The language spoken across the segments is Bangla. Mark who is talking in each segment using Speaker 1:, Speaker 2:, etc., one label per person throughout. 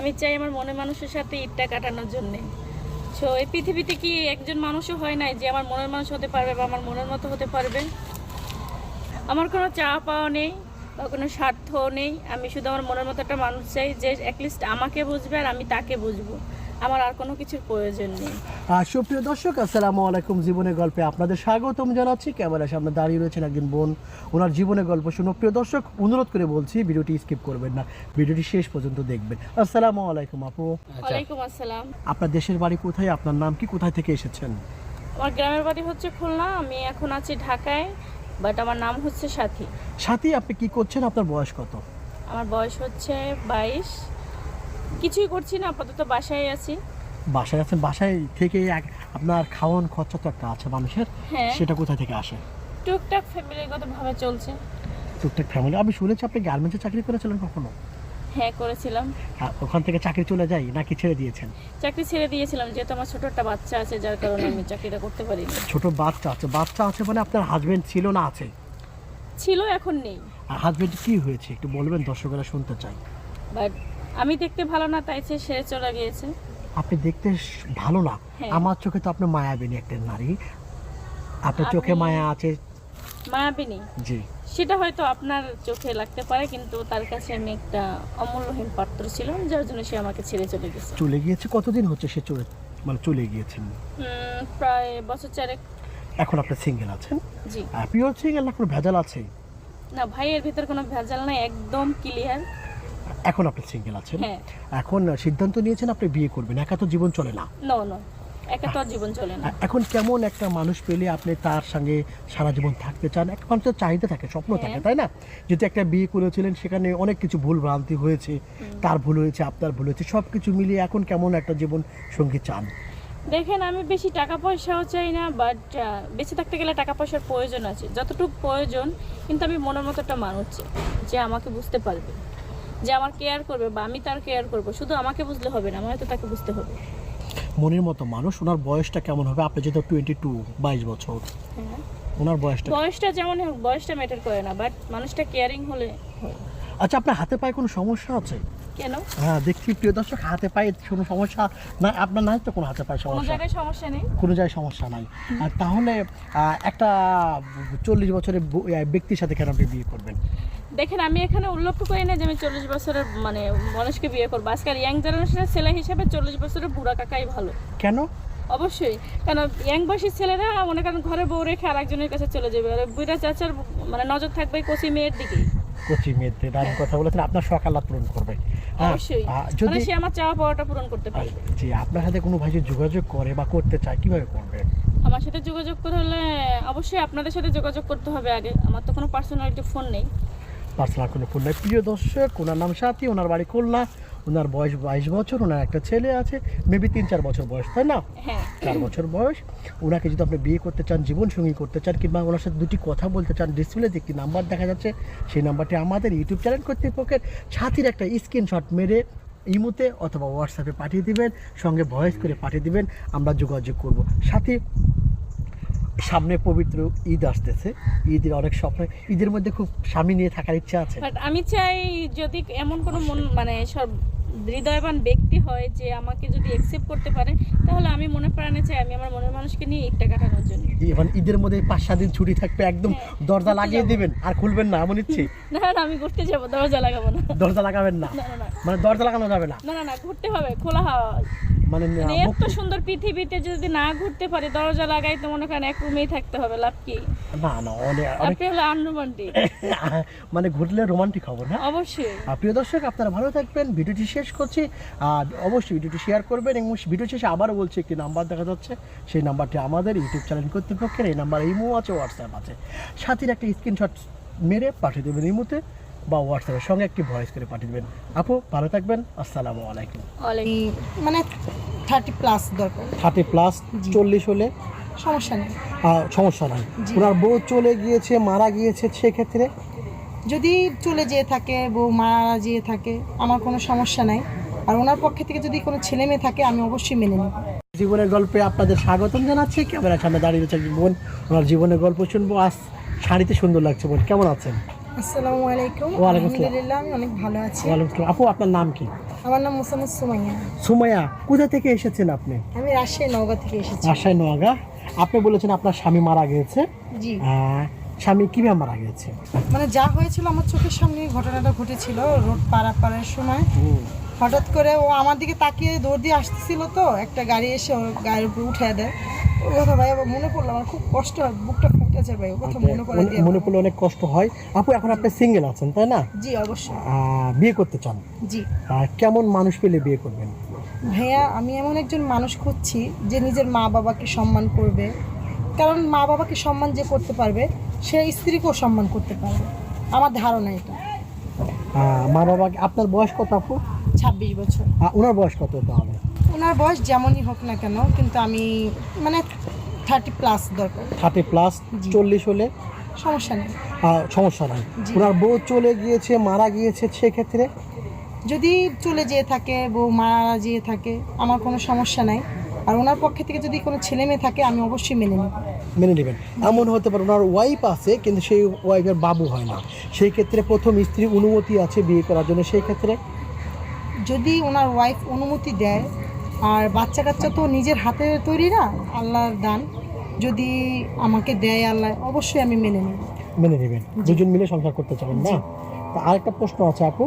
Speaker 1: আমি চাই আমার মনে মানুষের সাথে ঈদটা কাটানোর জন্য। সো এই পৃথিবীতে কি একজন মানুষও হয় নাই যে আমার মনের মানুষ হতে পারবে বা আমার মনের মতো হতে পারবে? আমার কোনো চা পাওয়া নেই, বা কোনো স্বার্থও নেই। আমি শুধু আমার মনের মতো একটা মানুষ চাই যে অ্যাটলিস্ট আমাকে বুঝবে আর আমি তাকে বুঝব। আমার আর কোনো কিছুর প্রয়োজন নেই।
Speaker 2: আর সুপ্রিয় দর্শক আসসালামু আলাইকুম। জীবনের গল্পে আপনাদের স্বাগতম জানাচ্ছি। ক্যামেরার সামনে দাঁড়িয়ে রয়েছেন একজন বোন। ওনার জীবনের গল্প শুনো প্রিয় দর্শক অনুরোধ করে বলছি ভিডিওটি স্কিপ করবেন না। ভিডিওটি শেষ পর্যন্ত দেখবেন। আসসালামু আলাইকুম আপু।
Speaker 1: ওয়ালাইকুম আসসালাম।
Speaker 2: আপনার দেশের বাড়ি কোথায়? আপনার নাম কি? কোথায় থেকে এসেছেন?
Speaker 1: আমার গ্রামের বাড়ি হচ্ছে খুলনা। আমি এখন আছি ঢাকায় বাট আমার নাম হচ্ছে সাথী।
Speaker 2: সাথে আপনি কি করছেন? আপনার বয়স কত?
Speaker 1: আমার বয়স হচ্ছে বাইশ। কিছুই করছি না আপাতত বাসায় আছি।
Speaker 2: বাসায় আছেন? বাসায় থেকে এক- আপনার খাওয়ান খরচা তো একটা আছে মানুষের।
Speaker 1: হ্যাঁ।
Speaker 2: সেটা কোথা থেকে আসে?
Speaker 1: টুকটাক ফ্যামিলিগতভাবে চলছে।
Speaker 2: টুকটাক ফ্যামিলি আমি শুনেছি আপনি গার্মেন্টসে চাকরি করেছিলেন কখনো?
Speaker 1: হ্যাঁ করেছিলাম।
Speaker 2: হ্যাঁ, ওখান থেকে চাকরি চলে যাই নাকি ছেড়ে দিয়েছেন?
Speaker 1: চাকরি ছেড়ে দিয়েছিলাম যেহেতু আমার ছোট একটা বাচ্চা আছে যার কারণে আমি চাকরিটা করতে পারিনি।
Speaker 2: ছোট বাচ্চা আছে। বাচ্চা আছে মানে আপনার হাজবেন্ড ছিল না আছে?
Speaker 1: ছিল এখন নেই।
Speaker 2: হাজবেন্ড কি হয়েছে? একটু বলবেন দর্শকেরা শুনতে চাই।
Speaker 1: বাট আমি দেখতে ভালো না তাই সে চলে গিয়েছে।
Speaker 2: আপনি দেখতে ভালো না?
Speaker 1: হ্যাঁ।
Speaker 2: আমার চোখে তো আপনি মায়াবিনী একটা নারী। আপনার চোখে মায়া আছে?
Speaker 1: মায়াবিনী?
Speaker 2: জি।
Speaker 1: সেটা হয়তো আপনার চোখে লাগতে পারে কিন্তু তার কাছে আমি একটা অমূল্যহীন পাত্র ছিলাম যার জন্য সে আমাকে ছেড়ে চলে গেছে।
Speaker 2: চলে গিয়েছে? কতদিন হচ্ছে সে চলে মানে চলে গিয়েছেন?
Speaker 1: প্রায় বছর চারেক।
Speaker 2: এখন আপনি সিঙ্গেল আছেন?
Speaker 1: জি।
Speaker 2: পিওর সিঙ্গেল না কোনো ভেজাল আছে?
Speaker 1: না ভাইয়ের ভিতর কোনো ভেজাল নাই একদম ক্লিয়ার
Speaker 2: এখন আপনি সিঙ্গেল আছেন।
Speaker 1: হ্যাঁ।
Speaker 2: এখন সিদ্ধান্ত নিয়েছেন আপনি বিয়ে করবেন একা তো জীবন চলে না।
Speaker 1: নো নো একা তো জীবন চলে না।
Speaker 2: এখন কেমন একটা মানুষ পেলে আপনি তার সঙ্গে সারা জীবন থাকতে চান? এক মানুষের চাহিদা থাকে স্বপ্ন থাকে
Speaker 1: হ্যাঁ।
Speaker 2: তাই না? যদি একটা বিয়ে করেছিলেন সেখানে অনেক কিছু ভুল ভ্রান্তি হয়েছে তার ভুল হয়েছে আপনার ভুল হয়েছে সব কিছু মিলিয়ে এখন কেমন একটা জীবন সঙ্গী চান?
Speaker 1: দেখেন আমি বেশি টাকা পয়সাও চাই না বাট বেঁচে থাকতে গেলে টাকা পয়সার প্রয়োজন আছে। যতটুকু প্রয়োজন কিন্তু আমি মনের মতো একটা মানুষ যে আমাকে বুঝতে পারবে। যে আমার কেয়ার করবে বা আমি তার কেয়ার করব শুধু আমাকে বুঝলে হবে না আমার তাকে বুঝতে হবে।
Speaker 2: মনের মতো মানুষ ওনার বয়সটা কেমন হবে? আপনি যেহেতু টোয়েন্টি টু বাইশ বছর।
Speaker 1: হ্যাঁ।
Speaker 2: ওনার বয়সটা
Speaker 1: বয়সটা যেমন হোক বয়সটা ম্যাটার করে না বাট মানুষটা কেয়ারিং হলে
Speaker 2: আচ্ছা আপনার হাতে পায়ে কোনো সমস্যা আছে?
Speaker 1: কেন?
Speaker 2: হ্যাঁ দেখছি প্রিয় দর্শক হাতে পায়ে কোনো সমস্যা না আপনার নাই তো কোনো হাতে পায়ে
Speaker 1: কোনো জায়গায় সমস্যা নেই।
Speaker 2: কোনো জায়গায় সমস্যা নাই। আর তাহলে একটা চল্লিশ বছরের ব্যক্তির সাথে কেন আপনি বিয়ে করবেন?
Speaker 1: দেখেন আমি এখানে উল্লেখ করি না যে আমি চল্লিশ বছরের মানে মানুষকে বিয়ে করব। আজকাল ইয়াং জেনারেশনের ছেলে হিসেবে চল্লিশ বছরের বুড়া কাকাই ভালো।
Speaker 2: কেন?
Speaker 1: অবশ্যই। কারণ ইয়াং বয়সী ছেলেরা মনে করেন ঘরে বউ রেখে আরেকজনের কাছে চলে যাবে। আর বুড়া চাচার মানে নজর থাকবে কচি মেয়ের দিকে
Speaker 2: কচি মেয়েদের দারুণ কথা বলেছেন আপনার সকালাত পূরণ করবে। হ্যাঁ,
Speaker 1: অবশ্যই। মানে
Speaker 2: যদি
Speaker 1: সে আমার চাওয়া পাওয়াটা পূরণ করতে পারবে।
Speaker 2: যে আপনার সাথে কোনো ভাই যোগাযোগ করে বা করতে চায় কীভাবে করবে?
Speaker 1: আমার সাথে যোগাযোগ করতে হলে অবশ্যই আপনাদের সাথে যোগাযোগ করতে হবে আগে। আমার তো কোনো পার্সোনালিটি ফোন নেই।
Speaker 2: পার্সোনাল কোনো ফোন নাই। প্রিয় দর্শক ওনার নাম সাথী ওনার বাড়ি খুলনা। ওনার বয়স বাইশ বছর ওনার একটা ছেলে আছে মেবি তিন চার বছর বয়স তাই না?
Speaker 1: হ্যাঁ।
Speaker 2: চার বছর বয়স। ওনাকে যদি আপনি বিয়ে করতে চান জীবন সঙ্গী করতে চান কিংবা ওনার সাথে দুটি কথা বলতে চান ডিসপ্লেতে একটি নাম্বার দেখা যাচ্ছে সেই নাম্বারটি আমাদের ইউটিউব চ্যানেল কর্তৃপক্ষের সাথীর একটা স্ক্রিনশট মেরে ইমুতে অথবা হোয়াটসঅ্যাপে পাঠিয়ে দিবেন সঙ্গে ভয়েস করে পাঠিয়ে দিবেন আমরা যোগাযোগ করব। সাথে সামনে পবিত্র ঈদ আসতেছে। ঈদের অনেক স্বপ্ন। ঈদের মধ্যে খুব স্বামী নিয়ে থাকার ইচ্ছা আছে।
Speaker 1: বাট আমি চাই যদি এমন কোনো মন মানে সব হৃদয়বান ব্যক্তি হয় যে আমাকে যদি অ্যাকসেপ্ট করতে পারে তাহলে আমি মনে প্রাণে চাই আমি আমার মনের মানুষকে নিয়ে ঈদটা কাটানোর জন্য।
Speaker 2: এবার ঈদের মধ্যে পাঁচ সাত দিন ছুটি থাকবে একদম
Speaker 1: হ্যাঁ,
Speaker 2: দরজা লাগিয়ে। দিবেন আর খুলবেন না এমন ইচ্ছে।
Speaker 1: না না আমি ঘুরতে যাব দরজা লাগাবো না।
Speaker 2: দরজা লাগাবেন না। মানে দরজা লাগানো যাবে না।
Speaker 1: না না না ঘুরতে হবে খোলা হাওয়া।
Speaker 2: মানে
Speaker 1: মানে এত সুন্দর পৃথিবীতে যদি না ঘুরতে পারি দরজা লাগাই তো মনে করেন এক রুমেই থাকতে হবে লাভ কি?
Speaker 2: না না অনেক
Speaker 1: আপনি হলো আনরোমান্টিক।
Speaker 2: মানে ঘুরলে রোমান্টিক হব না?
Speaker 1: অবশ্যই।
Speaker 2: প্রিয় দর্শক আপনারা ভালো থাকবেন ভিডিওটি শেষ করছি আর অবশ্যই ভিডিওটি শেয়ার করবেন এবং ভিডিও শেষে আবারও বলছি একটি নাম্বার দেখা যাচ্ছে সেই নাম্বারটি আমাদের ইউটিউব চ্যানেল কর্তৃপক্ষের এই নাম্বার ইমো আছে হোয়াটসঅ্যাপ আছে। সাথীর একটা স্ক্রিনশট মেরে পাঠিয়ে দেবেন ইমোতে বা হোয়াটসঅ্যাপের সঙ্গে একটি ভয়েস করে পাঠিয়ে দেবেন। আপু ভালো থাকবেন। আসসালামু আলাইকুম।
Speaker 3: মানে থার্টি প্লাস দরকার।
Speaker 2: থার্টি প্লাস চল্লিশ হলে?
Speaker 3: সমস্যা নেই।
Speaker 2: সমস্যা নাই। ওনার বউ চলে গিয়েছে মারা গিয়েছে সেক্ষেত্রে?
Speaker 3: যদি চলে যেয়ে থাকে বউ মারা যেয়ে থাকে আমার কোনো সমস্যা নাই। আর ওনার পক্ষে থেকে যদি কোনো ছেলে মেয়ে থাকে আমি অবশ্যই মেনে নেব।
Speaker 2: জীবনের গল্পে আপনাদের স্বাগতম জানাচ্ছি। ক্যামেরার সামনে দাঁড়িয়ে রয়েছে বোন। ওনার জীবনের গল্প শুনব। আজ শাড়িতে সুন্দর লাগছে বোন। কেমন আছেন?
Speaker 3: আসসালামু আলাইকুম। আলহামদুলিল্লাহ আমি অনেক ভালো আছি।
Speaker 2: ওয়ালাইকুম আপু আপনার নাম কি?
Speaker 3: আমার নাম সুমাইয়া।
Speaker 2: সুমাইয়া কোথা থেকে এসেছেন আপনি?
Speaker 3: আমি রাজশাহী নওগাঁ থেকে এসেছি।
Speaker 2: রাজশাহী নোয়াগা আপনি বলেছেন আপনার স্বামী মারা গিয়েছে।
Speaker 3: জি।
Speaker 2: স্বামী কীভাবে মারা গিয়েছে?
Speaker 3: মানে যা হয়েছিল আমার চোখের সামনে ঘটনাটা ঘটেছিল রোড পারাপারের সময়। হঠাৎ করে ও আমার দিকে তাকিয়ে দৌড় দিয়ে আসতেছিল তো একটা গাড়ি এসে ওর গায়ের উপর উঠে দেয়। ওই কথা ভাই আবার মনে পড়ল আমার খুব কষ্ট হয় বুকটা ভাই কথা মনে দিয়ে
Speaker 2: মনে পড়লে অনেক কষ্ট হয়। আপু এখন আপনি সিঙ্গেল আছেন তাই না?
Speaker 3: জি অবশ্যই।
Speaker 2: বিয়ে করতে চান।
Speaker 3: জি।
Speaker 2: কেমন মানুষ পেলে বিয়ে করবেন?
Speaker 3: ভাইয়া আমি এমন একজন মানুষ খুঁজছি যে নিজের মা বাবাকে সম্মান করবে। কারণ মা বাবাকে সম্মান যে করতে পারবে সে স্ত্রীকেও সম্মান করতে পারবে। আমার ধারণা এটা।
Speaker 2: মা বাবা আপনার বয়স কত আপু?
Speaker 3: ছাব্বিশ বছর।
Speaker 2: ওনার বয়স কত হবে
Speaker 3: ওনার বয়স যেমনই হোক না কেন কিন্তু আমি মানে থার্টি প্লাস দরকার।
Speaker 2: থার্টি প্লাস চল্লিশ হলে?
Speaker 3: সমস্যা নেই।
Speaker 2: সমস্যা নাই। ওনার বউ চলে গিয়েছে মারা গিয়েছে সেক্ষেত্রে?
Speaker 3: যদি চলে যেয়ে থাকে বউ মারা যেয়ে থাকে আমার কোনো সমস্যা নাই। আর ওনার পক্ষে থেকে যদি কোনো ছেলে মেয়ে থাকে আমি অবশ্যই মেনে নেব।
Speaker 2: মেনে নেবেন। এমন হতে পারে ওনার ওয়াইফ আছে কিন্তু সেই ওয়াইফের বাবু হয় না। সেই ক্ষেত্রে প্রথম স্ত্রী অনুমতি আছে বিয়ে করার জন্য সেই ক্ষেত্রে
Speaker 3: যদি ওনার ওয়াইফ অনুমতি দেয় আর বাচ্চা কাচ্চা তো নিজের হাতে তৈরি না আল্লাহর দান। যদি আমাকে দেয় আল্লাহ অবশ্যই আমি মেনে নেব।
Speaker 2: মেনে নেবেন। দুজন মিলে সংসার করতে চাবেন না? তা আরেকটা প্রশ্ন আছে আপু।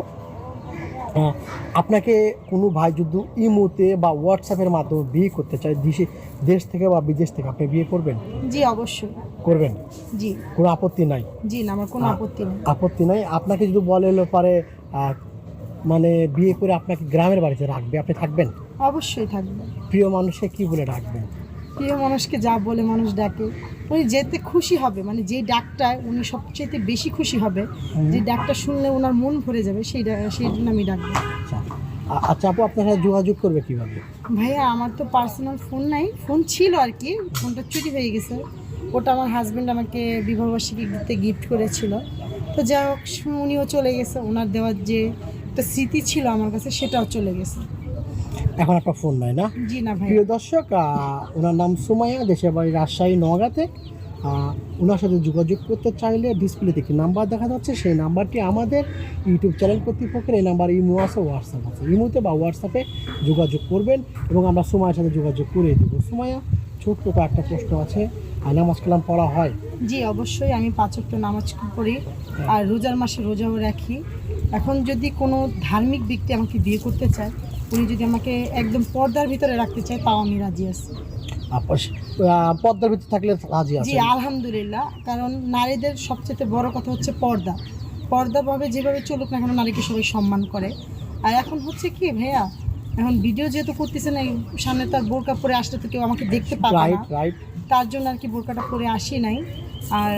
Speaker 2: আপনাকে কোনো ভাই যদি ইমোতে বা হোয়াটসঅ্যাপের মাধ্যমে বিয়ে করতে চায় দেশে দেশ থেকে বা বিদেশ থেকে আপনি বিয়ে করবেন?
Speaker 3: জি অবশ্যই।
Speaker 2: করবেন?
Speaker 3: জি।
Speaker 2: কোনো আপত্তি নাই?
Speaker 3: জি না আমার কোনো আপত্তি নেই।
Speaker 2: আপত্তি নাই। আপনাকে যদি বলে পারে মানে বিয়ে করে আপনাকে গ্রামের বাড়িতে রাখবে আপনি থাকবেন?
Speaker 3: অবশ্যই থাকবে।
Speaker 2: প্রিয় মানুষকে কি বলে রাখবেন?
Speaker 3: প্রিয় মানুষকে যা বলে মানুষ ডাকে। উনি যেতে খুশি হবে মানে যেই ডাকটা উনি সবচেয়ে বেশি খুশি হবে যে ডাকটা শুনলে ওনার মন ভরে যাবে সেই সেই জন্য আমি ডাকবো।
Speaker 2: আচ্ছা। আচ্ছা আপু আপনার সাথে যোগাযোগ করবে কীভাবে?
Speaker 3: ভাইয়া আমার তো পার্সোনাল ফোন নাই ফোন ছিল আর কি ফোনটা চুরি হয়ে গেছে। ওটা আমার হাজব্যান্ড আমাকে বিবাহবার্ষিকী দিতে গিফট করেছিল। তো যাই হোক উনিও চলে গেছে ওনার দেওয়ার যে একটা স্মৃতি ছিল আমার কাছে সেটাও চলে গেছে।
Speaker 2: এখন আপনার ফোন নাই না?
Speaker 3: জি না ভাই
Speaker 2: প্রিয় দর্শক ওনার নাম সুমাইয়া দেশের বাড়ি রাজশাহী নগাতে ওনার সাথে যোগাযোগ করতে চাইলে ডিসপ্লেতে কি নাম্বার দেখা যাচ্ছে। সেই নাম্বারটি আমাদের ইউটিউব চ্যানেল কর্তৃপক্ষের এই নাম্বার ইমো আছে হোয়াটসঅ্যাপ আছে। ইমোতে বা হোয়াটসঅ্যাপে যোগাযোগ করবেন এবং আমরা সুমাইয়ের সাথে যোগাযোগ করে দেবো। সুমাইয়া ছোট্ট একটা প্রশ্ন আছে। আর নামাজ কালাম পড়া হয়?
Speaker 3: জি অবশ্যই। আমি পাঁচ ওয়াক্ত নামাজ পড়ি। আর রোজার মাসে রোজাও রাখি। এখন যদি কোনো ধার্মিক ব্যক্তি আমাকে বিয়ে করতে চায় উনি যদি আমাকে একদম পর্দার ভিতরে রাখতে চায় তাও আমি রাজি আছি।
Speaker 2: পদ্মার ভিতরে থাকলে রাজি
Speaker 3: জি
Speaker 2: আছে
Speaker 3: আলহামদুলিল্লাহ। কারণ নারীদের সবচেয়ে বড় কথা হচ্ছে পর্দা। পর্দাভাবে যেভাবে চলুক না কেন নারীকে সবাই সম্মান করে। আর এখন হচ্ছে কি ভাইয়া এখন ভিডিও যেহেতু করতেছে না সামনে তার বোরকা পরে আসলে তো কেউ আমাকে দেখতে পাবে না। তার জন্য আর কি বোরকাটা পরে আসি নাই। আর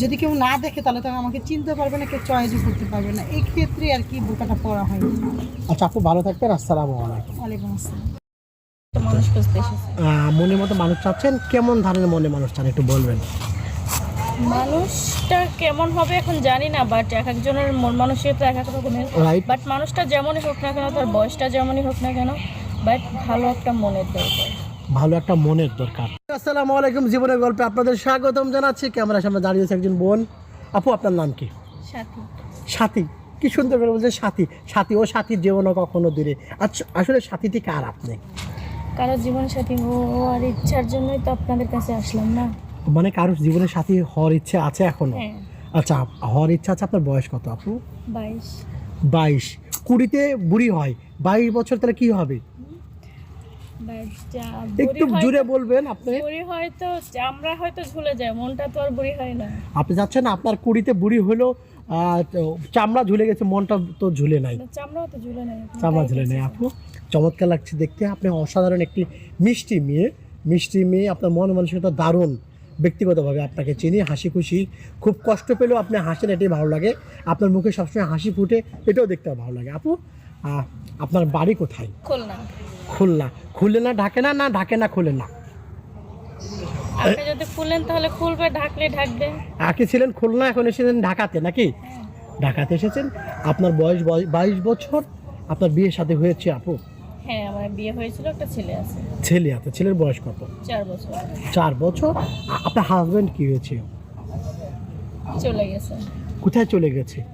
Speaker 3: যদি কেউ না দেখে তাহলে তো আমাকে চিনতে পারবে না কেউ চয়েসও করতে পারবে না। এই ক্ষেত্রে আর কি বোরকাটা পরা হয়?
Speaker 2: আচ্ছা আপু ভালো থাকবেন আসসালামু আলাইকুম।
Speaker 3: ওয়ালাইকুম আসসালাম।
Speaker 1: তো মানুষ খুঁজতে এসেছে
Speaker 2: মনের মতো মানুষ চাচ্ছেন? কেমন ধরনের মনে মানুষ চান একটু বলবেন?
Speaker 1: মানুষটা কেমন হবে এখন জানি না বাট এক একজনের মন মানসিকতা এক এক রকমের। বাট মানুষটা যেমনই হোক না কেন তার বয়সটা যেমনই হোক না কেন বাট ভালো একটা মনের দরকার।
Speaker 2: ভালো একটা মনের দরকার। আসসালামু আলাইকুম জীবনের গল্পে আপনাদের স্বাগতম জানাচ্ছি। ক্যামেরার সামনে দাঁড়িয়েছে একজন বোন। আপু আপনার নাম কি?
Speaker 1: সাথী।
Speaker 2: সাথী। কি সুন্দর করে বলছে সাথী। সাথী ও সাথীর জীবনও কখনো দূরে। আচ্ছা আসলে সাথীটি কার আপনি?
Speaker 1: কারও জীবন সাথী হওয়ার ইচ্ছার জন্যই তো আপনাদের কাছে আসলাম না।
Speaker 2: মানে কারোর জীবনের সাথী হওয়ার ইচ্ছে আছে এখনও?
Speaker 1: হ্যাঁ।
Speaker 2: আচ্ছা হওয়ার ইচ্ছা আছে আপনার বয়স কত আপু?
Speaker 1: বাইশ।
Speaker 2: বাইশ। কুড়িতে বুড়ি হয়। বাইশ বছর তাহলে কি হবে? একটু জুড়ে বলবেন আপনি।
Speaker 1: বুড়ি হয়তো আমরা হয়তো ঝুলে যাই মনটা তো আর বুড়ি হয় না।
Speaker 2: আপনি যাচ্ছেন আপনার কুড়িতে বুড়ি হলো চামড়া ঝুলে গেছে মনটা তো ঝুলে নাই।
Speaker 1: চামড়াও তো ঝুলে নেই
Speaker 2: চামড়া ঝুলে নেই। আপু চমৎকার লাগছে দেখতে। আপনি অসাধারণ একটি মিষ্টি মেয়ে। মিষ্টি মেয়ে আপনার মন মানসিকতা দারুণ। ব্যক্তিগতভাবে আপনাকে চিনি হাসি খুশি। খুব কষ্ট পেলেও আপনি হাসেন এটাই ভালো লাগে। আপনার মুখে সবসময় হাসি ফুটে এটাও দেখতে ভালো লাগে। আপু আপনার বাড়ি কোথায়?
Speaker 1: খুলনা।
Speaker 2: খুলনা। খুলে না ঢাকে না না ঢাকে না খুলে না?
Speaker 1: আপনি যদি খুলেন তাহলে খুলবে ঢাকলে ঢাকবে।
Speaker 2: আগে ছিলেন খুলনা এখন এসেছেন ঢাকাতে নাকি? ঢাকাতে এসেছেন। আপনার বয়স বয়- বাইশ বছর। আপনার বিয়ের সাথে হয়েছে আপু?
Speaker 1: হ্যাঁ আমার বিয়ে হয়েছিল একটা ছেলে আছে।
Speaker 2: ছেলে আছে। ছেলের বয়স কত?
Speaker 1: চার বছর।
Speaker 2: চার বছর। আপনার হাজব্যান্ড কি হয়েছে?
Speaker 1: চলে গেছে।
Speaker 2: কোথায় চলে গেছে?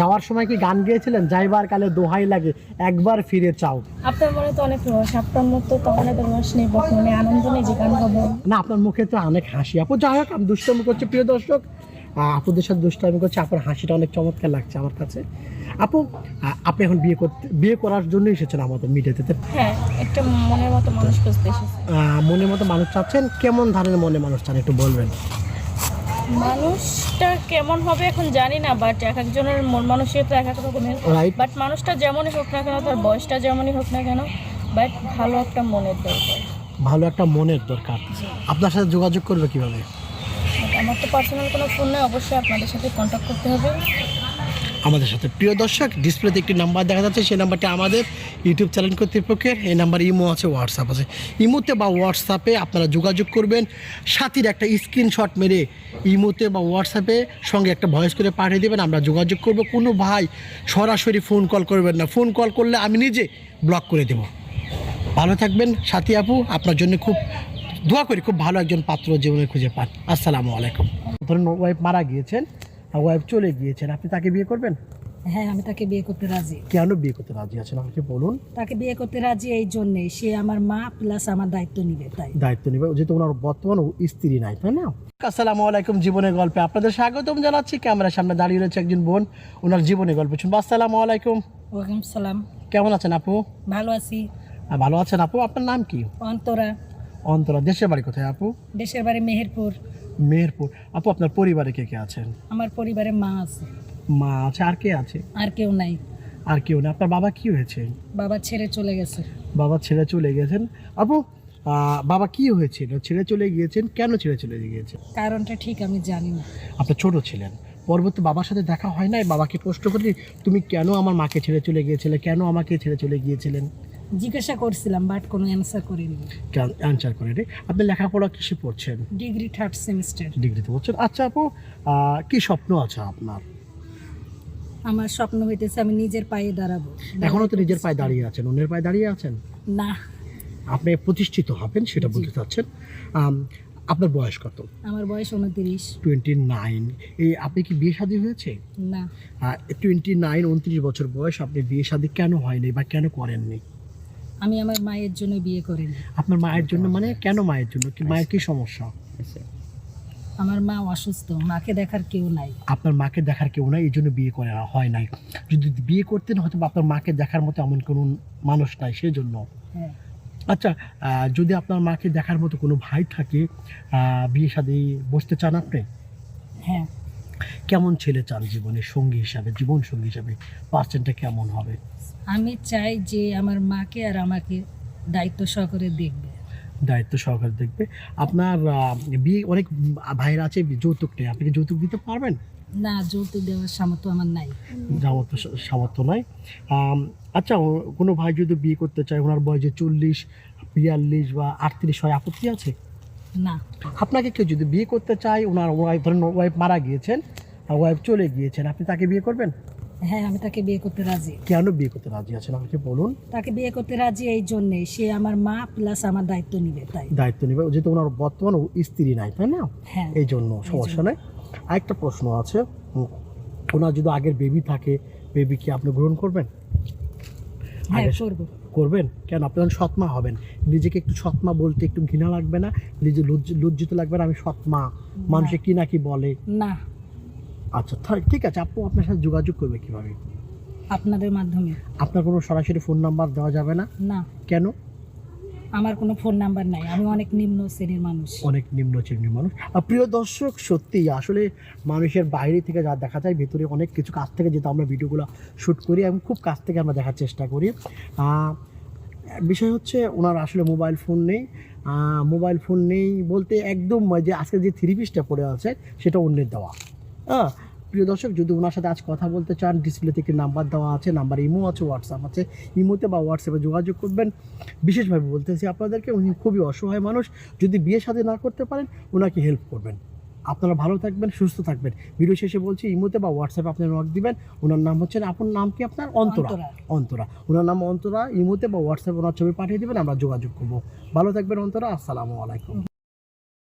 Speaker 2: যাওয়ার সময় কি গান গেয়েছিলেন? যাইবার কালে দোহাই লাগে একবার ফিরে চাও।
Speaker 1: আপনার মনে তো অনেক রস আপনার মতো তো অনেক রস নেই মনে আনন্দ নেই যে গান গাবো।
Speaker 2: না আপনার মুখে তো অনেক হাসি। আপু যাই হোক আমি দুষ্টামি করছি প্রিয় দর্শক। আপুদের সাথে দুষ্টামি করছি আপনার হাসিটা অনেক চমৎকার লাগছে আমার কাছে। আপু আপনি এখন বিয়ে করতে বিয়ে করার জন্য এসেছেন আমাদের মিডিয়াতে
Speaker 1: হ্যাঁ একটা মনের মতো মানুষ খুঁজতে এসেছে।
Speaker 2: মনের মতো মানুষ চাচ্ছেন? কেমন ধরনের মনে মানুষ চান একটু বলবেন?
Speaker 1: মানুষটা কেমন হবে এখন জানি না বাট এক একজনের মন মানুষের তো এক এক রকমের। বাট মানুষটা যেমনই হোক না কেন তার বয়সটা যেমনই হোক না কেন বাট ভালো একটা মনের দরকার।
Speaker 2: ভালো একটা মনের দরকার। আপনার সাথে যোগাযোগ করবে কীভাবে?
Speaker 1: আমার তো পার্সোনাল কোনো ফোন নেই অবশ্যই আপনাদের সাথে কন্ট্যাক্ট করতে হবে।
Speaker 2: আমাদের সাথে। প্রিয় দর্শক ডিসপ্লেতে একটি নাম্বার দেখা যাচ্ছে, সেই নাম্বারটি আমাদের ইউটিউব চ্যানেল কর্তৃপক্ষের, এই নাম্বার ইমো আছে হোয়াটসঅ্যাপ আছে। ইমোতে বা হোয়াটসঅ্যাপে আপনারা যোগাযোগ করবেন, সাথীর একটা স্ক্রিনশট মেরে ইমোতে বা হোয়াটসঅ্যাপে সঙ্গে একটা ভয়েস করে পাঠিয়ে দেবেন, আমরা যোগাযোগ করব। কোনো ভাই সরাসরি ফোন কল করবেন না। ফোন কল করলে আমি নিজে ব্লক করে দেব। ভালো থাকবেন, সাথী আপু, আপনার জন্য খুব দোয়া করি, খুব ভালো একজন পাত্র জীবনে খুঁজে পান। আসসালামু আলাইকুম। ধরুন ওয়াইফ মারা গিয়েছেন ওয়াইফ চলে গিয়েছেন আপনি তাকে বিয়ে করবেন?
Speaker 4: হ্যাঁ আমি তাকে বিয়ে করতে রাজি।
Speaker 2: কেন বিয়ে করতে রাজি আছেন? আমাকে বলুন।
Speaker 4: তাকে বিয়ে করতে রাজি এই জন্যে সে আমার মা প্লাস আমার দায়িত্ব নিবে তাই।
Speaker 2: দায়িত্ব নেবে যেহেতু ওনার বর্তমান স্ত্রী নাই তাই না? আসসালামু আলাইকুম জীবনের গল্পে আপনাদের স্বাগতম জানাচ্ছি। ক্যামেরার সামনে দাঁড়িয়ে রয়েছে একজন বোন ওনার জীবনের গল্প শুনব। আসসালামু আলাইকুম।
Speaker 4: ওয়ালাইকুম সালাম।
Speaker 2: কেমন আছেন আপু?
Speaker 4: ভালো আছি।
Speaker 2: ভালো আছেন আপু? আপনার নাম কি?
Speaker 4: অন্তরা।
Speaker 2: অন্তরা দেশের বাড়ি কোথায় আপু?
Speaker 4: দেশের বাড়ি মেহেরপুর।
Speaker 2: মেহেরপুর। আপু আপনার পরিবারে কে কে আছেন?
Speaker 4: আমার পরিবারে মা আছে।
Speaker 2: মা আছে আর কে আছে?
Speaker 4: আর কেউ নাই।
Speaker 2: আর কেউ না আপনার বাবা কি হয়েছে?
Speaker 4: বাবা ছেড়ে চলে গেছে।
Speaker 2: বাবা ছেড়ে চলে গেছেন। আপু বাবা কি হয়েছিল? ছেড়ে চলে গিয়েছেন? কেন ছেড়ে চলে গিয়েছেন?
Speaker 4: কারণটা ঠিক আমি জানি না।
Speaker 2: আপনি ছোট ছিলেন। পরবর্তী বাবার সাথে দেখা হয় নাই? বাবাকে প্রশ্ন করলি তুমি কেন আমার মাকে ছেড়ে চলে গিয়েছিলে? কেন আমাকে ছেড়ে চলে গিয়েছিলেন?
Speaker 4: জিজ্ঞাসা করছিলাম বাট কোনো অ্যান্সার করিনি।
Speaker 2: অ্যান্সার করে রে আপনি লেখাপড়া কিসে পড়ছেন?
Speaker 4: ডিগ্রি থার্ড সেমিস্টার
Speaker 2: ডিগ্রিতে পড়ছেন। আচ্ছা আপু কি স্বপ্ন আছে আপনার?
Speaker 4: আমার স্বপ্ন হইতেছে আমি নিজের পায়ে দাঁড়াবো।
Speaker 2: এখনও তো নিজের পায়ে দাঁড়িয়ে আছেন অন্যের পায়ে দাঁড়িয়ে আছেন?
Speaker 4: না।
Speaker 2: আপনি প্রতিষ্ঠিত হবেন সেটা বলতে চাচ্ছেন। আপনার বয়স কত?
Speaker 4: আমার বয়স উনত্রিশ।
Speaker 2: টোয়েন্টি নাইন এই আপনি কি বিয়ে শাদী হয়েছে?
Speaker 4: না।
Speaker 2: টোয়েন্টি নাইন উনত্রিশ বছর বয়স আপনি বিয়ে শাদী কেন হয়নি বা কেন করেননি?
Speaker 4: আমি আমার মায়ের জন্য বিয়ে করিনি
Speaker 2: আপনার মায়ের জন্য মানে কেন মায়ের জন্য? কি মায়ের কি সমস্যা?
Speaker 4: আমার মা অসুস্থ মাকে দেখার কেউ নাই।
Speaker 2: আপনার মাকে দেখার কেউ নাই এই জন্য বিয়ে করে হয় নাই। যদি বিয়ে করতেন হয়তো আপনার মাকে দেখার মতো এমন কোনো মানুষ নাই সেই জন্য
Speaker 4: হ্যাঁ।
Speaker 2: আচ্ছা যদি আপনার মাকে দেখার মতো কোনো ভাই থাকে বিয়ে শাদী বসতে চান আপনি?
Speaker 4: হ্যাঁ।
Speaker 2: কেমন ছেলে চান জীবনে? সঙ্গী হিসাবে জীবন সঙ্গী হিসাবে পার্সেন্টটা কেমন হবে?
Speaker 4: আমি চাই যে আমার মাকে আর আমাকে দায়িত্ব সহকারে দেখবে।
Speaker 2: দায়িত্ব সহকারে দেখবে। আপনার আহ, বিয়ে অনেক ভাইয়ের আছে যৌতুক নেই আপনি কি যৌতুক দিতে পারবেন?
Speaker 4: না যৌতুক দেওয়ার সামর্থ্য আমার নাই।
Speaker 2: সামর্থ্য সামর্থ্য নয় আম, আচ্ছা ও- কোনো ভাই যদি বিয়ে করতে চায় ওনার বয়স যে চল্লিশ বিয়াল্লিশ বা আটত্রিশ হয় আপত্তি আছে?
Speaker 4: না।
Speaker 2: আপনাকে কেউ যদি বিয়ে করতে চায় ওনার ওয়াইফ ধরেন ওয়াইফ মারা গিয়েছেন আর ওয়াইফ চলে গিয়েছেন আপনি তাকে বিয়ে করবেন?
Speaker 4: হ্যাঁ আমি তাকে বিয়ে করতে রাজি।
Speaker 2: কেন বিয়ে করতে রাজি আছেন? আমাকে বলুন।
Speaker 4: তাকে বিয়ে করতে রাজি এই জন্যে সে আমার মা প্লাস আমার দায়িত্ব নিবে তাই।
Speaker 2: দায়িত্ব নেবে যেহেতু ওনার বর্তমান স্ত্রী নাই তাই না?
Speaker 4: হ্যাঁ।
Speaker 2: এই জন্য সমস্যা নেই। আরেকটা প্রশ্ন আছে। ওনার যদি আগের বেবি থাকে বেবি কি আপনি গ্রহণ করবেন?
Speaker 4: হ্যাঁ করব।
Speaker 2: করবেন কেন আপনারা সৎমা হবেন। নিজেকে একটু সৎমা বলতে একটু ঘৃণা লাগবে না নিজে লজ্জ- লজ্জিত লাগবে না আমি সৎমা। মানুষে কি না কি বলে।
Speaker 4: না।
Speaker 2: আচ্ছা ঠিক আছে আপু আপনার সাথে যোগাযোগ করবে কীভাবে?
Speaker 4: আপনাদের মাধ্যমে।
Speaker 2: আপনার কোনো সরাসরি ফোন নাম্বার দেওয়া যাবে না?
Speaker 4: না।
Speaker 2: কেন?
Speaker 4: আমার কোনো ফোন নাম্বার নাই। আমি অনেক নিম্ন শ্রেণির মানুষ।
Speaker 2: অনেক নিম্ন শ্রেণির মানুষ। আর প্রিয় দর্শক সত্যি আসলে মানুষের বাইরে থেকে যা দেখা যায়, ভেতরে অনেক কিছু কাছ থেকে যেহেতু আমরা ভিডিওগুলো শ্যুট করি এবং খুব কাছ থেকে আমরা দেখার চেষ্টা করি। বিষয় হচ্ছে ওনার আসলে মোবাইল ফোন নেই। মোবাইল ফোন নেই বলতে একদম যে আজকে যে থ্রি পিসটা পড়ে আছে, সেটা অন্যের দেওয়া। হ্যাঁ প্রিয় দর্শক যদি ওনার সাথে আজ কথা বলতে চান ডিসপ্লে থেকে নাম্বার দেওয়া আছে নাম্বার ইমো আছে হোয়াটসঅ্যাপ আছে। ইমোতে বা হোয়াটসঅ্যাপে যোগাযোগ করবেন। বিশেষভাবে বলতেছি আপনাদেরকে উনি খুবই অসহায় মানুষ। যদি বিয়ে সাথে না করতে পারেন ওনাকে হেল্প করবেন। আপনারা ভালো থাকবেন সুস্থ থাকবেন। ভিডিও শেষে বলছি ইমোতে বা হোয়াটসঅ্যাপে আপনি নক দিবেন। ওনার নাম হচ্ছে আপনার নাম কি আপনার?
Speaker 4: অন্তরা।
Speaker 2: অন্তরা। ওনার নাম অন্তরা। ইমোতে বা হোয়াটসঅ্যাপে ওনার ছবি পাঠিয়ে দেবেন আমরা যোগাযোগ করব। ভালো থাকবেন অন্তরা আসসালামু আলাইকুম।